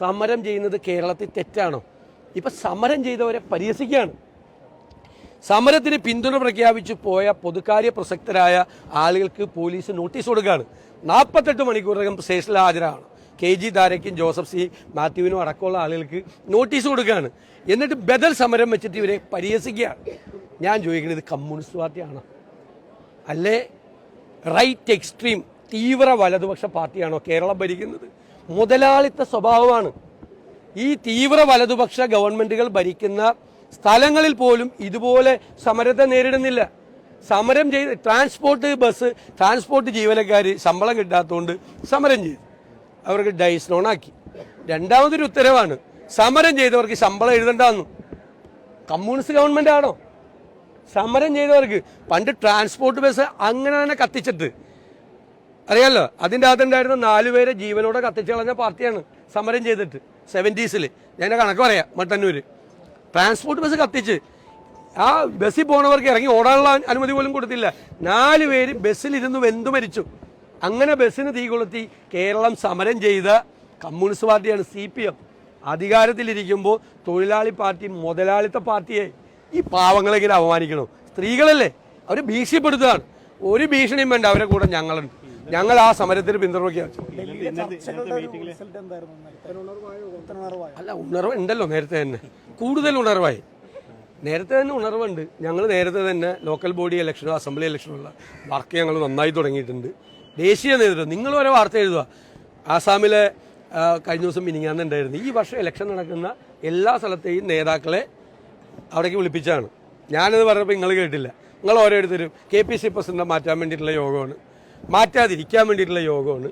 സമരം ചെയ്യുന്നത് കേരളത്തിൽ തെറ്റാണോ? ഇപ്പം സമരം ചെയ്തവരെ പരിഹസിക്കുകയാണ്. സമരത്തിന് പിന്തുണ പ്രഖ്യാപിച്ചു പോയ പൊതുകാര്യ പ്രസക്തരായ ആളുകൾക്ക് പോലീസ് നോട്ടീസ് കൊടുക്കുകയാണ്. നാൽപ്പത്തെട്ട് മണിക്കൂറിനകം സ്റ്റേഷനിൽ ഹാജരാണ് കെ ജി താരയ്ക്കും ജോസഫ് സി മാത്യുവിനും അടക്കമുള്ള ആളുകൾക്ക് നോട്ടീസ് കൊടുക്കുകയാണ്. എന്നിട്ട് ബദൽ സമരം വെച്ചിട്ട് ഇവരെ പരിഹസിക്കുകയാണ്. ഞാൻ ചോദിക്കുന്നത് കമ്മ്യൂണിസ്റ്റ് പാർട്ടിയാണോ? അല്ലേ? റൈറ്റ് എക്സ്ട്രീം തീവ്ര വലതുപക്ഷ പാർട്ടിയാണോ കേരളം ഭരിക്കുന്നത്? മുതലാളിത്ത സ്വഭാവമാണ്. ഈ തീവ്ര വലതുപക്ഷ ഗവൺമെന്റുകൾ ഭരിക്കുന്ന സ്ഥലങ്ങളിൽ പോലും ഇതുപോലെ സമരത്തെ നേരിടുന്നില്ല. സമരം ചെയ്ത് ട്രാൻസ്പോർട്ട് ബസ് ട്രാൻസ്പോർട്ട് ജീവനക്കാർ ശമ്പളം കിട്ടാത്തതുകൊണ്ട് സമരം ചെയ്തു. അവർക്ക് ഡൈസ് ലോണാക്കി രണ്ടാമതൊരു ഉത്തരവാണ് സമരം ചെയ്തവർക്ക് ശമ്പളം എഴുതണ്ടെന്നു. കമ്മ്യൂണിസ്റ്റ് ഗവൺമെന്റ് ആണോ? സമരം ചെയ്തവർക്ക് പണ്ട് ട്രാൻസ്പോർട്ട് ബസ് അങ്ങനെ തന്നെ കത്തിച്ചിട്ട് അറിയാലോ? അതിന്റെ അകത്തുണ്ടായിരുന്ന നാലുപേരെ ജീവനോടെ കത്തിച്ചു കളഞ്ഞ പാർട്ടിയാണ് സമരം ചെയ്തിട്ട്. സെവന്റീസിൽ ഞാൻ കണക്ക് പറയാം മട്ടന്നൂര്. ട്രാൻസ്പോർട്ട് ബസ് കത്തിച്ച്. ആ ബസ്സിൽ പോണവർക്ക് ഇറങ്ങി ഓടാനുള്ള അനുമതി പോലും കൊടുത്തില്ല. നാല് പേര് ബസ്സിലിരുന്ന് വെന്തു മരിച്ചു. അങ്ങനെ ബസ്സിന് തീ കൊളുത്തി കേരളം സമരം ചെയ്ത കമ്മ്യൂണിസ്റ്റ് പാർട്ടിയാണ് സി പി എം. അധികാരത്തിലിരിക്കുമ്പോൾ തൊഴിലാളി പാർട്ടി മുതലാളിത്ത പാർട്ടിയെ ഈ പാവങ്ങളെങ്കിലും അപമാനിക്കണോ സ്ത്രീകളല്ലേ? അവർ ഭീഷണിപ്പെടുത്തുകയാണ്. ഒരു ഭീഷണിയും വേണ്ട അവരെ കൂടെ ഞങ്ങളുണ്ട്. ഞങ്ങൾ ആ സമരത്തിന് പിന്തുണ പ്രഖ്യാപിച്ചു റിസൾട്ട് എന്തായിരുന്നു ഇന്നലത്തെ? ഉത്തരവാദിത്തമായ. അല്ല ഉണർവ് ഉണ്ടല്ലോ നേരത്തെ തന്നെ. കൂടുതൽ ഉണർവായി. നേരത്തെ തന്നെ ഉണർവുണ്ട്. ഞങ്ങൾ നേരത്തെ തന്നെ ലോക്കൽ ബോഡി ഇലക്ഷനോ അസംബ്ലി ഇലക്ഷനോ ഉള്ള വർക്ക് ഞങ്ങൾ നന്നായി തുടങ്ങിയിട്ടുണ്ട്. ദേശീയ നേതൃത്വം നിങ്ങൾ ഓരോ വാർത്ത എഴുതുക. ആസാമിലെ കഴിഞ്ഞ ദിവസം മിനിങ്ങാന്നുണ്ടായിരുന്നു ഈ വർഷം ഇലക്ഷൻ നടക്കുന്ന എല്ലാ സ്ഥലത്തെയും നേതാക്കളെ അവിടേക്ക് വിളിപ്പിച്ചാണ്. ഞാനത് പറഞ്ഞപ്പോൾ നിങ്ങൾ കേട്ടില്ല. നിങ്ങൾ ഓരോരുത്തരും കെ പി സി പ്രസിഡന്റ് മാറ്റാൻ വേണ്ടിയിട്ടുള്ള യോഗമാണ്. മാറ്റാതിരിക്കാൻ വേണ്ടിയിട്ടുള്ള യോഗമാണ്.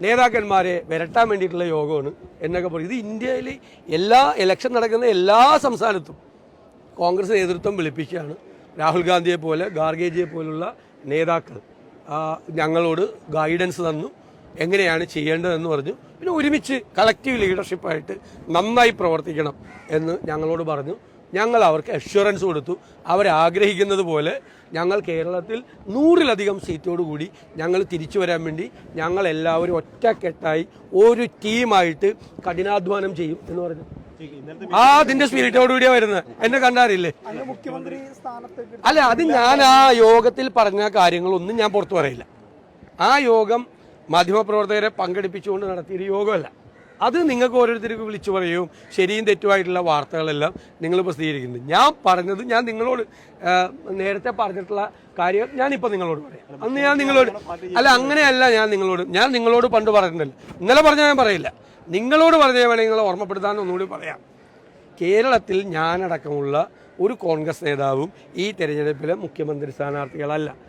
നേതാക്കന്മാരെ വരട്ടാൻ വേണ്ടിയിട്ടുള്ള യോഗമാണ് എന്നൊക്കെ പറയും. ഇത് ഇന്ത്യയിൽ എല്ലാ ഇലക്ഷൻ നടക്കുന്ന എല്ലാ സംസ്ഥാനത്തും കോൺഗ്രസ് നേതൃത്വം വിളിപ്പിക്കുകയാണ്. രാഹുൽ ഗാന്ധിയെ പോലെ ഗാർഗേജിയെ പോലുള്ള നേതാക്കൾ ഞങ്ങളോട് ഗൈഡൻസ് തന്നു. എങ്ങനെയാണ് ചെയ്യേണ്ടതെന്ന് പറഞ്ഞു. പിന്നെ ഒരുമിച്ച് കളക്റ്റീവ് ലീഡർഷിപ്പായിട്ട് നന്നായി പ്രവർത്തിക്കണം എന്ന് ഞങ്ങളോട് പറഞ്ഞു. ഞങ്ങൾ അവർക്ക് അഷ്വറൻസ് കൊടുത്തു അവരാഗ്രഹിക്കുന്നത് പോലെ ഞങ്ങൾ കേരളത്തിൽ നൂറിലധികം സീറ്റോടുകൂടി ഞങ്ങൾ തിരിച്ചു വരാൻ വേണ്ടി ഞങ്ങൾ എല്ലാവരും ഒറ്റക്കെട്ടായി ഒരു ടീമായിട്ട് കഠിനാധ്വാനം ചെയ്യും എന്ന് പറഞ്ഞു. ആ അതിന്റെ സ്പിരിറ്റോട് കൂടിയാ വരുന്നത്. എന്നെ കണ്ടാറില്ലേ അല്ല അത് ഞാൻ ആ യോഗത്തിൽ പറഞ്ഞ കാര്യങ്ങളൊന്നും ഞാൻ പുറത്തു പറയില്ല. ആ യോഗം മാധ്യമപ്രവർത്തകരെ പങ്കെടുപ്പിച്ചുകൊണ്ട് നടത്തിയൊരു യോഗമല്ല. അത് നിങ്ങൾക്ക് ഓരോരുത്തർക്ക് വിളിച്ചു പറയും. ശരിയും തെറ്റുമായിട്ടുള്ള വാർത്തകളെല്ലാം നിങ്ങൾ പ്രസിദ്ധീകരിക്കുന്നത് ഞാൻ പറഞ്ഞത് ഞാൻ നിങ്ങളോട് നേരത്തെ പറഞ്ഞിട്ടുള്ള കാര്യം ഞാനിപ്പോൾ നിങ്ങളോട് പറയാം. അന്ന് ഞാൻ നിങ്ങളോട് അല്ല അങ്ങനെയല്ല ഞാൻ നിങ്ങളോട് ഞാൻ നിങ്ങളോട് പണ്ട് പറഞ്ഞിട്ടുണ്ടല്ലോ ഇന്നലെ പറഞ്ഞാൽ ഞാൻ പറയില്ല. നിങ്ങളോട് പറഞ്ഞാൽ വേണമെങ്കിൽ നിങ്ങളെ ഓർമ്മപ്പെടുത്താൻ ഒന്നുകൂടി പറയാം. കേരളത്തിൽ ഞാനടക്കമുള്ള ഒരു കോൺഗ്രസ് നേതാവും ഈ തെരഞ്ഞെടുപ്പിലെ മുഖ്യമന്ത്രി സ്ഥാനാർത്ഥികളല്ല.